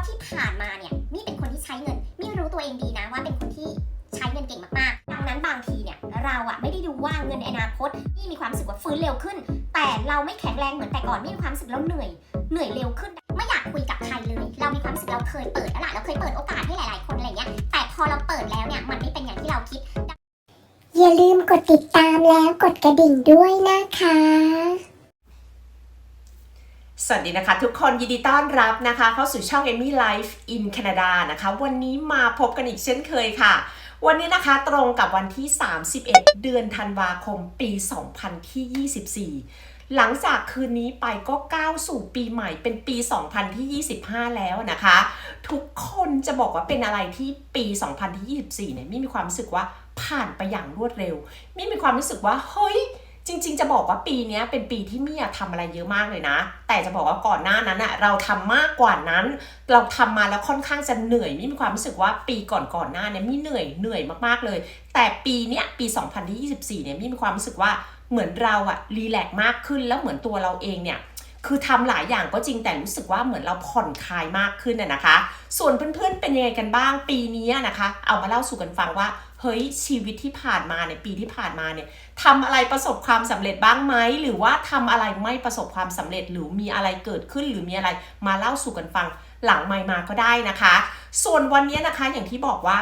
ะที่ผ่านมาเนี่ยมี่เป็นคนที่ใช้เงินมี่รู้ตัวเองดีนะว่าเป็นคนที่ใช้เงินเก่งมากๆ ดังนั้นบางทีเนี่ยเราอะไม่ได้ดูว่าเงินในอนาคตมี่มีความรู้สึกว่าฟื้นเร็วขึ้น แต่เราไม่แข็งแรงเหมือนแต่ก่อนมี่มีความรู้สึกเราเหนื่อยเหนื่อยเร็วขึ้นไม่อยากคุยกับใครเลย เรามีความรู้สึกเราเคยเปิดแล้วล่ะเราเคยเปิดโอกาสให้หลาย ๆ คนอะไรเงี้ยแต่พอเราเปิดแล้วเนี่ยมันไม่เป็นอย่างที่เราคิด อย่าลืมกดติดตามแล้วกดกระดิ่งด้วยนะคะ สวัสดีนะคะทุกคนยินดีต้อนรับนะคะ เข้าสู่ช่อง Amy Life in Canada นะคะ วันนี้มาพบกันอีกเช่นเคยค่ะ วันนี้นะคะตรงกับวันที่ 31 เดือนธันวาคมปี 2024 หลังจากคืนนี้ไปก็ก้าวสู่ปีใหม่เป็นปี 2025 แล้วนะคะ ทุกคนจะบอกว่าเป็นอะไรที่ปี 2024เนี่ยมี่มีความรู้สึกว่าผ่านไปอย่างรวดเร็วมี่มีความรู้สึกว่าเฮ้ย จริงๆ จะบอกว่าปีนี้เป็นปีที่มี่ทำอะไรเยอะมากเลยนะ แต่จะบอกว่าก่อนหน้านั้นอะเราทำมากกว่านั้น เราทำมาแล้วค่อนข้างจะเหนื่อยมี่มีความรู้สึกว่าปีก่อนก่อนๆหน้าเนี่ยมี่เหนื่อยเหนื่อยมากๆเลย แต่ปีเนี้ยปี 2024เนี่ยมี่มีความรู้สึกว่าเหมือนเราอะรีแลกมากขึ้นแล้วเหมือนตัวเราเองเนี่ยคือทำหลายอย่างก็จริงแต่รู้สึกว่าเหมือนเราผ่อนคลายมากขึ้นน่ะนะคะ ส่วนเพื่อนๆเป็นยังไงกันบ้างปีนี้นะคะ เอามาเล่าสู่กันฟังว่า เฮ้ยชีวิตที่ผ่านมาเนี่ยปีที่ผ่านมาเนี่ยทำอะไรประสบความสำเร็จบ้างไหมหรือว่าทำอะไรไม่ประสบความสำเร็จหรือมีอะไรเกิดขึ้นหรือมีอะไรมาเล่าสู่กันฟังหลังไมค์มาก็ได้นะคะ ส่วนวันนี้นะคะอย่างที่บอกว่า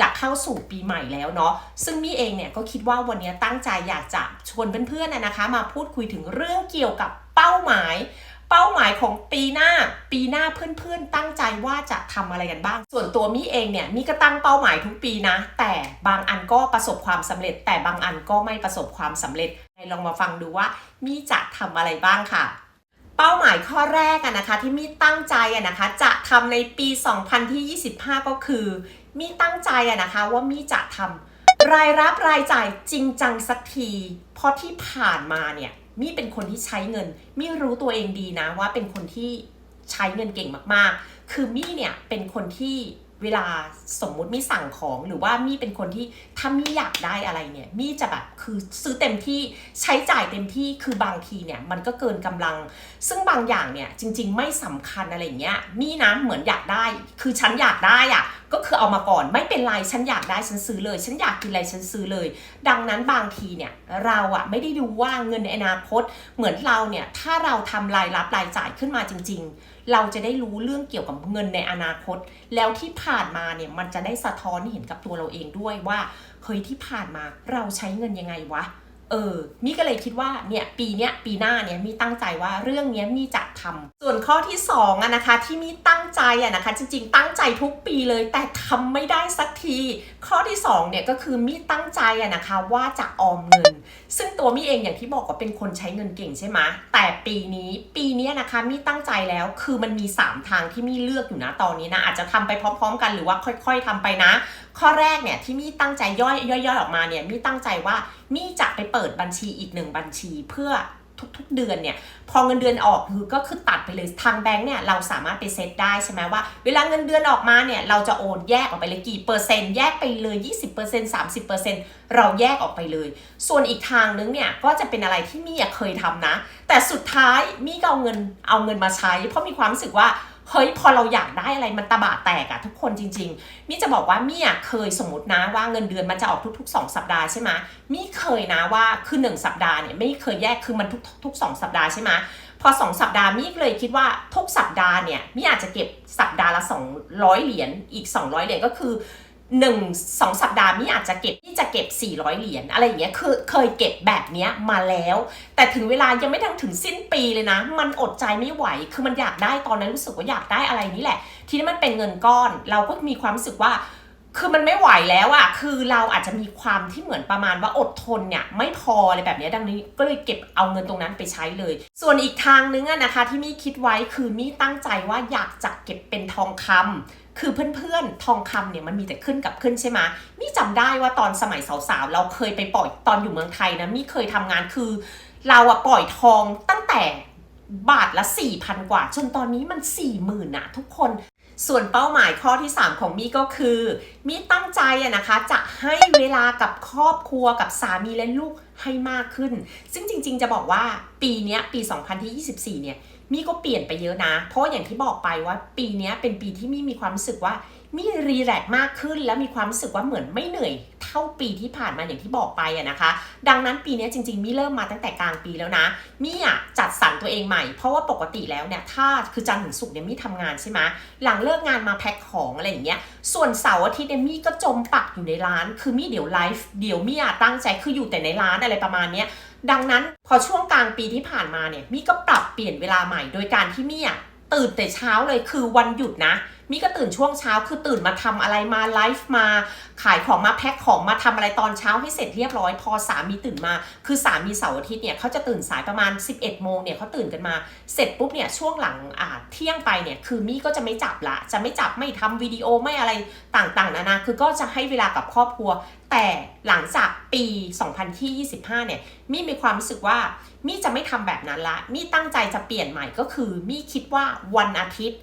จะเข้าสู่ปีใหม่แล้วเนาะซึ่งมี่เองเนี่ยก็คิดว่าวันนี้ตั้งใจอยากจะชวนเพื่อนๆนนะคะ มาพูดคุยถึงเรื่องเกี่ยวกับเป้าหมาย เป้าหมายของปีหน้า ปีหน้าเพื่อนๆ ตั้งใจว่าจะทำอะไรกันบ้าง ส่วนตัวมี่เองเนี่ยมี่ก็ตั้งเป้าหมายทุกปีนะ แต่บางอันก็ประสบความสำเร็จ แต่บางอันก็ไม่ประสบความสำเร็จลองมาฟังดูว่ามี่จะทำอะไรบ้างค่ะ เป้าหมายข้อแรกนะคะ ที่มี่ตั้งใจอะนะคะ จะทำในปี 2025 ก็คือมี่ตั้งใจอะนะคะว่ามี่จะทำรายรับรายจ่ายจริงจังสักที เพราะที่ผ่านมาเนี่ย มี่เป็นคนที่ใช้เงิน มี่รู้ตัวเองดีนะว่าเป็นคนที่ใช้เงินเก่งมากๆ คือมี่เนี่ยเป็นคนที่เวลาสมมุติมี่สั่งของหรือว่ามี่เป็นคนที่ถ้ามี่อยากได้อะไรเนี่ยมี่จะแบบคือซื้อเต็มที่ใช้จ่ายเต็มที่คือบางทีเนี่ยมันก็เกินกำลัง ซึ่งบางอย่างเนี่ยจริง ๆ ไม่สำคัญอะไรเงี้ยมี่นะเหมือนอยากได้ คือฉันอยากได้อะ ก็คือเอามาก่อนไม่เป็นไรฉันอยากได้ฉันซื้อเลย ฉันอยากกินอะไรฉันซื้อเลย ดังนั้นบางทีเนี่ยเราอะไม่ได้ดูว่าเงินในอนาคต เหมือนเราเนี่ยถ้าเราทำรายรับรายจ่ายขึ้นมาจริง ๆ เราจะได้รู้เรื่องเกี่ยวกับเงินในอนาคต แล้วที่ผ่านมาเนี่ยมันจะได้สะท้อนเห็นกับตัวเราเองด้วยว่าเฮ้ยที่ผ่านมาเราใช้เงินยังไงวะ เออมี่ก็เลยคิดว่าเนี่ยปีเนี้ยปีหน้าเนี่ยมี่ตั้งใจว่าเรื่องเนี้ยมี่จะทำส่วนข้อที่สองอะนะคะที่มี่ตั้งใจอะนะคะ จริงๆ ตั้งใจทุกปีเลยแต่ทำไม่ได้สักที ข้อที่สองเนี่ยก็คือมี่ตั้งใจอะนะคะว่าจะออมเงิน ซึ่งตัวมี่เองอย่างที่บอกว่าเป็นคนใช้เงินเก่งใช่ไหมแต่ปีนี้ปีนี้นะคะมี่ตั้งใจแล้วคือมันมี 3 ทางที่มี่เลือกอยู่นะตอนนี้นะอาจจะทำไปพร้อม ๆ กันหรือว่าค่อย ๆทำไปนะ ข้อแรกเนี่ยที่มี่ตั้งใจย่อยย่อยๆออกมาเนี่ยมี่ตั้งใจว่ามี่จะไปเปิดบัญชีอีกหนึ่งบัญชีเพื่อทุกๆเดือนเนี่ยพอเงินเดือนออกคือก็คือตัดไปเลยทางแบงค์เนี่ยเราสามารถไปเซตได้ใช่ไหมว่า เวลาเงินเดือนออกมาเนี่ยเราจะโอนแยกออกไปเลยกี่เปอร์เซ็นต์แยกไปเลย 20% 30%เราแยกออกไปเลย ส่วนอีกทางนึงเนี่ยก็จะเป็นอะไรที่มี่เคยทำนะ แต่สุดท้ายมี่ก็เอาเงินเอาเงินมาใช้ เพราะมีความรู้สึกว่า เฮ้ยพอเราอยากได้อะไรมันตะบะแตกอะทุกคนจริง ๆ มี่จะบอกว่ามี่เคยสมมตินะว่าเงินเดือนมันจะออกทุก ๆ 2 สัปดาห์ใช่ไหมมี่เคยนะว่าคือ 1 สัปดาห์เนี่ยไม่เคยแยกคือมันทุกทุกสองสัปดาห์ใช่ไหมพอ 2 สัปดาห์มี่เลยคิดว่าทุกสัปดาห์เนี่ยมี่อาจจะเก็บสัปดาห์ละ 200 เหรียญอีก 200 เหรียญก็คือ หนึ่งสองสัปดาห์มี่อาจจะเก็บที่จะเก็บ 400 เหรียญอะไรอย่างเงี้ยคือเคยเก็บแบบเนี้ยมาแล้ว แต่ถึงเวลายังไม่ทันถึงสิ้นปีเลยนะ มันอดใจไม่ไหว คือมันอยากได้ตอนนั้นรู้สึกว่าอยากได้อะไรนี่แหละ ทีนี้มันเป็นเงินก้อน เราก็มีความรู้สึกว่า คือมันไม่ไหวแล้วอะคือเราอาจจะมีความที่เหมือนประมาณว่าอดทนเนี่ยไม่พออะไรแบบเนี้ยดังนี้ก็เลยเก็บเอาเงินตรงนั้นไปใช้เลย ส่วนอีกทางนึงอะนะคะที่มี่คิดไว้คือมี่ตั้งใจว่าอยากจะเก็บเป็นทองคำ คือเพื่อนๆ ทองคำเนี่ยมันมีแต่ขึ้นกับขึ้นใช่ไหมมี่จำได้ว่าตอนสมัยสาวๆ เราเคยไปปล่อยตอนอยู่เมืองไทยนะมี่เคยทำงานคือ เราอะปล่อยทองตั้งแต่บาทละ4ี่พันกว่า จนตอนนี้มัน4ี่หมื่นอะทุกคน ส่วนเป้าหมายข้อที่ 3 ของมี่ก็คือมี่ตั้งใจอะนะคะ จะให้เวลากับครอบครัวกับสามีและลูกให้มากขึ้น ซึ่งจริงๆ จะบอกว่าปีนี้ยปี 2024 เนี่ย มี่ก็เปลี่ยนไปเยอะนะ เพราะอย่างที่บอกไปว่าปีนี้เป็นปีที่มี่มีความรู้สึกว่า มีรีแลกซ์มากขึ้นและมีความรู้สึกว่าเหมือนไม่เหนื่อยเท่าปีที่ผ่านมาอย่างที่บอกไปอะนะคะ ดังนั้นปีนี้จริงๆ มี่เริ่มมาตั้งแต่กลางปีแล้วนะมี่อะจัดสรรตัวเองใหม่ เพราะว่าปกติแล้วเนี่ยถ้าคือจันทร์ถึงศุกร์เนี่ยมี่ทำงานใช่ไหมหลังเลิกงานมาแพ็คของอะไรอย่างเงี้ย ส่วนเสาร์อาทิตย์เนี่ยมี่ก็จมปักอยู่ในร้าน คือมี่เดี๋ยวไลฟ์เดี๋ยวมี่อะตั้งใจคืออยู่แต่ในร้านอะไรประมาณเนี้ยดังนั้นพอช่วงกลางปีที่ผ่านมาเนี่ยมี่ก็ปรับเปลี่ยนเวลาใหม่ โดยการที่มี่อะตื่นแต่เช้าเลยคือวันหยุดนะ มี่ก็ตื่นช่วงเช้าคือตื่นมาทำอะไรมาไลฟ์มา ขายของมาแพ็คของมาทำอะไรตอนเช้าให้เสร็จเรียบร้อยพอสามีตื่นมา คือสามีเสาร์อาทิตย์เนี่ยเขาจะตื่นสายประมาณ 11โมงเนี่ยเขาตื่นกันมาเสร็จปุ๊บเนี่ยช่วงหลังอ่าเที่ยงไปเนี่ยคือมี่ก็จะไม่จับละ จะไม่จับไม่ทำวิดีโอไม่อะไรต่างๆนานาคือก็จะให้เวลากับครอบครัว แต่หลังจากปี 2025 เนี่ยมี่มีความรู้สึกว่ามี่จะไม่ทำแบบนั้นละมี่ตั้งใจจะเปลี่ยนใหม่ก็คือมี่คิดว่าวันอาทิตย์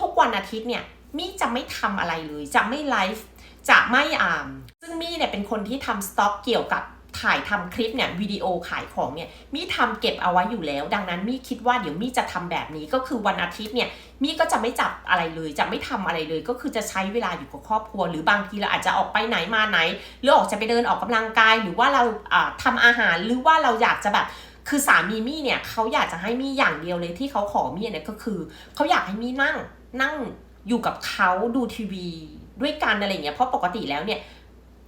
ทุกๆวันอาทิตย์เนี่ยมี่จะไม่ทำอะไรเลย จะไม่ไลฟ์จะไม่อ่านซึ่งมี่เนี่ยเป็นคนที่ทำสต็อกเกี่ยวกับถ่ายทำคลิปเนี่ยวิดีโอขายของเนี่ยมี่ทำเก็บเอาไว้อยู่แล้ว ดังนั้นมี่คิดว่าเดี๋ยวมี่จะทำแบบนี้ก็คือวันอาทิตย์เนี่ยมี่ก็จะไม่จับอะไรเลย จะไม่ทำอะไรเลย ก็คือจะใช้เวลาอยู่กับครอบครัว หรือบางทีเราอาจจะออกไปไหนมาไหน หรือออกจะไปเดินออกกำลังกาย หรือว่าเราอ่าทำอาหารหรือว่าเราอยากจะแบบ คือสามีมี่เนี่ยเขาอยากจะให้มี่อย่างเดียวเลยที่เขาขอมี่เนี่ยก็คือเขาอยากให้มี่นั่งนั่งอยู่กับเขาดูทีวีด้วยกันอะไรเงี้ยเพราะปกติแล้วเนี่ย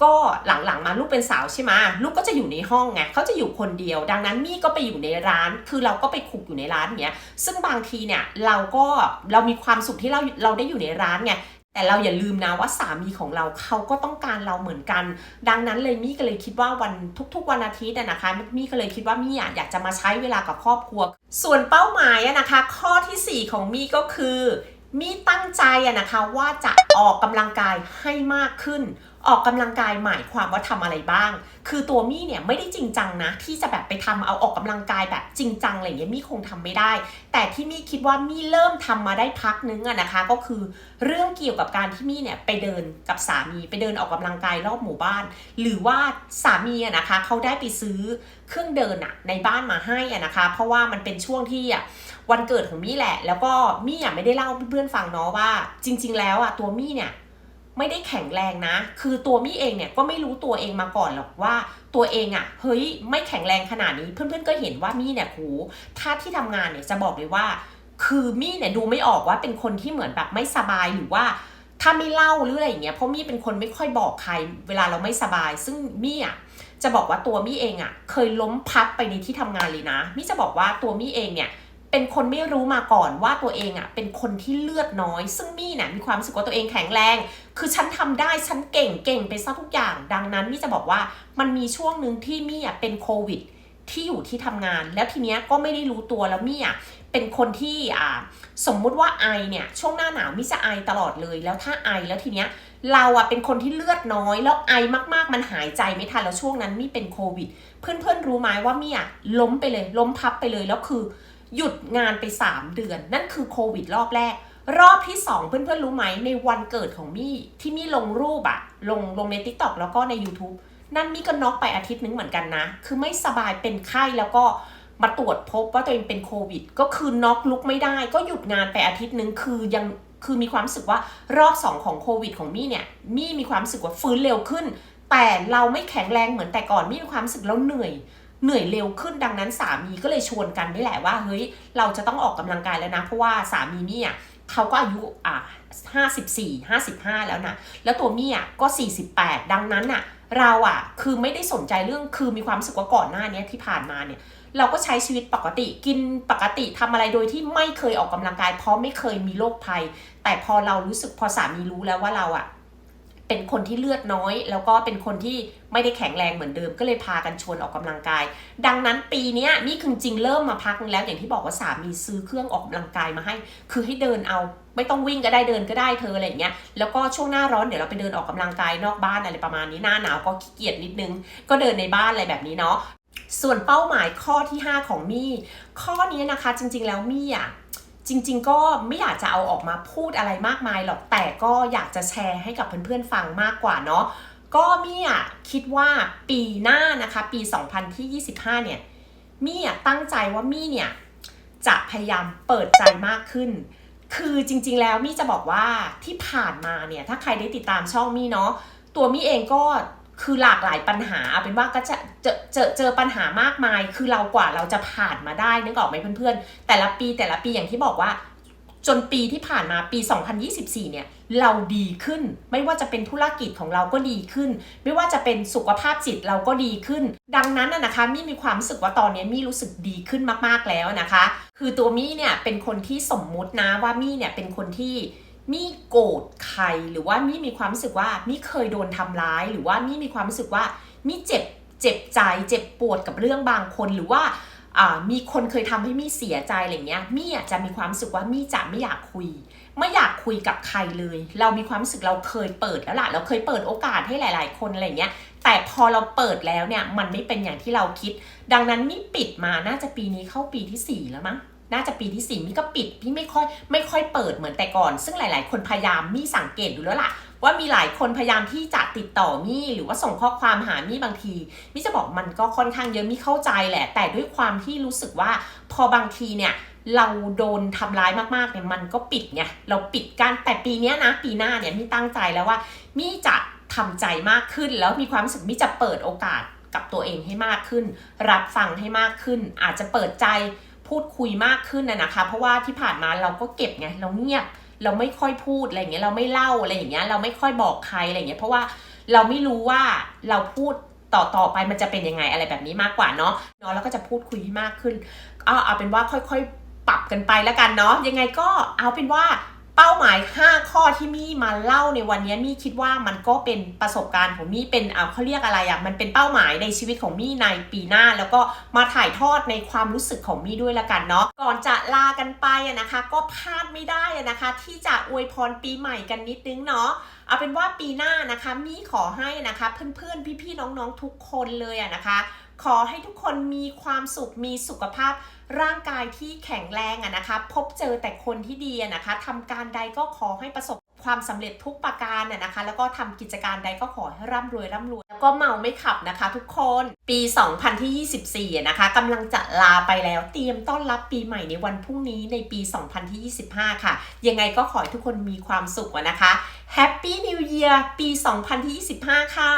ก็หลังๆมาลูกเป็นสาวใช่ไหมลูกก็จะอยู่ในห้องไงเขาจะอยู่คนเดียว ดังนั้นมี่ก็ไปอยู่ในร้าน คือเราก็ไปขุกอยู่ในร้านเงี้ยซึ่งบางทีเนี่ยเราก็เรามีความสุขที่เราเราได้อยู่ในร้านไง แต่เราอย่าลืมนะว่าสามีของเราเขาก็ต้องการเราเหมือนกัน ดังนั้นเลยมี่ก็เลยคิดว่าวันทุกๆวันอาทิตย์นะคะมี่ก็เลยคิดว่ามี่อะอยากจะมาใช้เวลากับครอบครัว ส่วนเป้าหมายนะคะ ข้อทีสี่ 4 ของมี่ก็คือมี่ตั้งใจนะคะว่าจะออกกำลังกายให้มากขึ้น ออกกำลังกายหมายความว่าทำอะไรบ้าง คือตัวมี่เนี่ยไม่ได้จริงจังนะ ที่จะแบบไปทำเอาออกกำลังกายแบบจริงจังอะไรเงี้ยมี่คงทำไม่ได้ แต่ที่มี่คิดว่ามี่เริ่มทำมาได้พักนึงอะนะคะ ก็คือเรื่องเกี่ยวกับการที่มี่เนี่ยไปเดินกับสามีไปเดินออกกำลังกายรอบหมู่บ้าน หรือว่าสามีอะนะคะเขาได้ไปซื้อเครื่องเดินอะในบ้านมาให้อะนะคะ เพราะว่ามันเป็นช่วงที่อะวันเกิดของมี่แหละ แล้วก็มี่อะไม่ได้เล่าเพื่อนๆฟังเนาะว่า จริง ๆ แล้วอะตัวมี่เนี่ย ไม่ได้แข็งแรงนะ คือตัวมี่เองเนี่ยก็ไม่รู้ตัวเองมาก่อนหรอกว่าตัวเองอะเฮ้ยไม่แข็งแรงขนาดนี้ เพื่อนๆก็เห็นว่ามี่เนี่ยโหถ้าที่ทำงานเนี่ยจะบอกเลยว่า คือมี่เนี่ยดูไม่ออกว่าเป็นคนที่เหมือนแบบไม่สบายหรือว่าถ้าไม่เล่าหรืออะไรอย่างเงี้ยเพราะมี่เป็นคนไม่ค่อยบอกใคร เวลาเราไม่สบาย ซึ่งมี่อะจะบอกว่าตัวมี่เองอะ เคยล้มพับไปในที่ทำงานเลยนะ มี่จะบอกว่าตัวมี่เองเนี่ย เป็นคนไม่รู้มาก่อนว่าตัวเองอะเป็นคนที่เลือดน้อย ซึ่งมี่เนี่ยมีความรู้สึกว่าตัวเองแข็งแรง คือฉันทำได้ฉันเก่งเก่งไปซะทุกอย่าง ดังนั้นมี่จะบอกว่ามันมีช่วงหนึ่งที่มี่อะเป็นโควิดที่อยู่ที่ทำงาน แล้วทีเนี้ยก็ไม่ได้รู้ตัวแล้วมี่อะเป็นคนที่อ่าสมมุติว่าไอเนี่ยช่วงหน้าหนาวมี่จะไอตลอดเลยแล้วถ้าไอแล้วทีเนี้ยเราอะเป็นคนที่เลือดน้อย แล้วไอมากๆมันหายใจไม่ทันแล้วช่วงนั้นมี่เป็นโควิด เพื่อนๆรู้ไหมว่ามี่อะล้มไปเลยล้มพับไปเลยแล้วคือ หยุดงานไป 3 เดือน นั่นคือโควิดรอบแรก รอบที่ 2 เพื่อนๆรู้ไหมในวันเกิดของมี่ที่มี่ลงรูปอะลงลงใน TikTok แล้วก็ใน YouTube นั่นมี่ก็น็อกไปอาทิตย์นึงเหมือนกันนะ คือไม่สบายเป็นไข้แล้วก็มาตรวจพบว่าตัวเองเป็นโควิด ก็คือน็อกลุกไม่ได้ ก็หยุดงานไปอาทิตย์นึงคือยังคือมีความรู้สึกว่ารอบ 2 ของโควิดของมี่เนี่ยมี่มีความรู้สึกว่าฟื้นเร็วขึ้น แต่เราไม่แข็งแรงเหมือนแต่ก่อนมี่มีความรู้สึกแล้วเหนื่อย เหนื่อยเร็วขึ้นดังนั้นสามีก็เลยชวนกันนี่แหละว่าเฮ้ยเราจะต้องออกกำลังกายแล้วนะ เพราะว่าสามีมี่อะเขาก็อายุอะห้าสิบสี่ห้าสิบห้าแล้วนะแล้วตัวมี่อะก็สี่สิบแปดดังนั้นอะเราอะคือไม่ได้สนใจเรื่องคือมีความรู้สึกว่าก่อนหน้านี้ที่ผ่านมาเนี่ยเราก็ใช้ชีวิตปกติกินปกติทำอะไรโดยที่ไม่เคยออกกำลังกาย เพราะไม่เคยมีโรคภัย แต่พอเรารู้สึกพอสามีรู้แล้วว่าเราอะ เป็นคนที่เลือดน้อย แล้วก็เป็นคนที่ไม่ได้แข็งแรงเหมือนเดิม ก็เลยพากันชวนออกกำลังกาย ดังนั้นปีนี้นี่คือจริงเริ่มมาพักแล้วอย่างที่บอกว่าสามีซื้อเครื่องออกกำลังกายมาให้ คือให้เดินเอาไม่ต้องวิ่งก็ได้เดินก็ได้เธออะไรอย่างเงี้ย แล้วก็ช่วงหน้าร้อนเดี๋ยวเราไปเดินออกกำลังกายนอกบ้านอะไรประมาณนี้หน้าหนาวก็ขี้เกียจนิดนึง ก็เดินในบ้านอะไรแบบนี้เนาะส่วนเป้าหมายข้อที่ 5 ของมี่ข้อนี้นะคะจริงๆแล้วมี่อะ จริง ๆ ก็ไม่อยากจะเอาออกมาพูดอะไรมากมายหรอกแต่ก็อยากจะแชร์ให้กับเพื่อนๆฟังมากกว่าเนาะก็มี่อะคิดว่าปีหน้านะคะ ปี 2025 เนี่ยมี่อะตั้งใจว่ามี่เนี่ยจะพยายามเปิดใจมากขึ้น คือจริง ๆ แล้วมี่จะบอกว่าที่ผ่านมาเนี่ยถ้าใครได้ติดตามช่องมี่เนาะตัวมี่เองก็คือหลากหลายปัญหาเอาเป็นว่าก็จะ เจอเจอเจอปัญหามากมาย คือเรากว่าเราจะผ่านมาได้นึกออกไหมเพื่อนๆ แต่ละปีแต่ละปีอย่างที่บอกว่า จนปีที่ผ่านมาปี 2024 เนี่ย เราดีขึ้น ไม่ว่าจะเป็นธุรกิจของเราก็ดีขึ้น ไม่ว่าจะเป็นสุขภาพจิตเราก็ดีขึ้น ดังนั้นนะคะมี่มีความรู้สึกว่าตอนนี้มี่รู้สึกดีขึ้นมากๆแล้วนะคะ คือตัวมี่เนี่ยเป็นคนที่สมมุตินะว่ามี่เนี่ยเป็นคนที่มี่โกรธใครหรือว่ามี่มีความรู้สึกว่ามี่เคยโดนทำร้าย หรือว่ามี่มีความรู้สึกว่ามี่เจ็บ เจ็บใจเจ็บปวดกับเรื่องบางคนหรือว่ามีคนเคยทำให้มี่เสียใจอะไรเงี้ยมี่จะมีความรู้สึกว่ามี่จะไม่อยากคุย ไม่อยากคุยกับใครเลย เรามีความรู้สึกเราเคยเปิดแล้วล่ะเราเคยเปิดโอกาสให้หลาย ๆ คนอะไรเงี้ย แต่พอเราเปิดแล้วเนี่ยมันไม่เป็นอย่างที่เราคิด ดังนั้นมี่ปิดมาน่าจะปีนี้เข้าปีที่สี่แล้วมั้งน่าจะปีที่สี่มี่ก็ปิดพี่ไม่ค่อยไม่ค่อยเปิดเหมือนแต่ก่อน ซึ่งหลาย ๆ คนพยายามมี่สังเกตดูแล้วล่ะว่ามีหลายคนพยายามที่จะติดต่อมี่หรือว่าส่งข้อความหามี่บางทีมิจะบอกมันก็ค่อนข้างเยอะมิเข้าใจแหละ แต่ด้วยความที่รู้สึกว่าพอบางทีเนี่ยเราโดนทำร้ายมากๆเนี่ยมันก็ปิดไงเราปิดกันแต่ปีนี้นะปีหน้าเนี่ยมิตั้งใจแล้วว่ามิจะทำใจมากขึ้น แล้วมีความรู้สึกมิจะเปิดโอกาสกับตัวเองให้มากขึ้น รับฟังให้มากขึ้น อาจจะเปิดใจพูดคุยมากขึ้นนะนะคะ เพราะว่าที่ผ่านมาเราก็เก็บไงเราเงียบ เราไม่ค่อยพูดอะไรอย่างเงี้ยเราไม่เล่าอะไรอย่างเงี้ยเราไม่ค่อยบอกใครอะไรอย่างเงี้ยเพราะว่าเราไม่รู้ว่าเราพูดต่อต่อไปมันจะเป็นยังไงอะไรแบบนี้มากกว่าเนาะเนาะแล้วก็จะพูดคุยให้มากขึ้นเอาเอาเป็นว่าค่อยๆ ปรับกันไปแล้วกันเนาะยังไงก็เอาเป็นว่า เป้าหมาย 5 ข้อที่มี่มาเล่าในวันนี้มี่คิดว่ามันก็เป็นประสบการณ์ของมี่เป็นเอาเขาเรียกอะไรอะ่ะมันเป็นเป้าหมายในชีวิตของมี่ในปีหน้า แล้วก็มาถ่ายทอดในความรู้สึกของมี่ด้วยละกันเนาะก่อนจะลากันไปอะนะคะ ก็พลาดไม่ได้อะนะคะ ที่จะอวยพรปีใหม่กันนิดนึงเนาะเอาเป็นว่าปีหน้านะคะมี่ขอให้นะคะเพื่อนๆพี่ๆน้องๆทุกคนเลยอะนะคะ ขอให้ทุกคนมีความสุขมีสุขภาพ ร่างกายที่แข็งแรงอะนะคะพบเจอแต่คนที่ดีอะนะคะทำการใดก็ขอให้ประสบความสำเร็จทุกประการอะนะคะ แล้วก็ทำกิจการใดก็ขอให้ร่ำรวยร่ำรวย แล้วก็เมาไม่ขับนะคะทุกคนปี 2024อะนะคะกำลังจะลาไปแล้วเตรียมต้อนรับปีใหม่ในวันพรุ่งนี้ในปี 2025 ค่ะ ยังไงก็ขอให้ทุกคนมีความสุขอะนะคะ Happy New Year ปี 2025 ค่ะ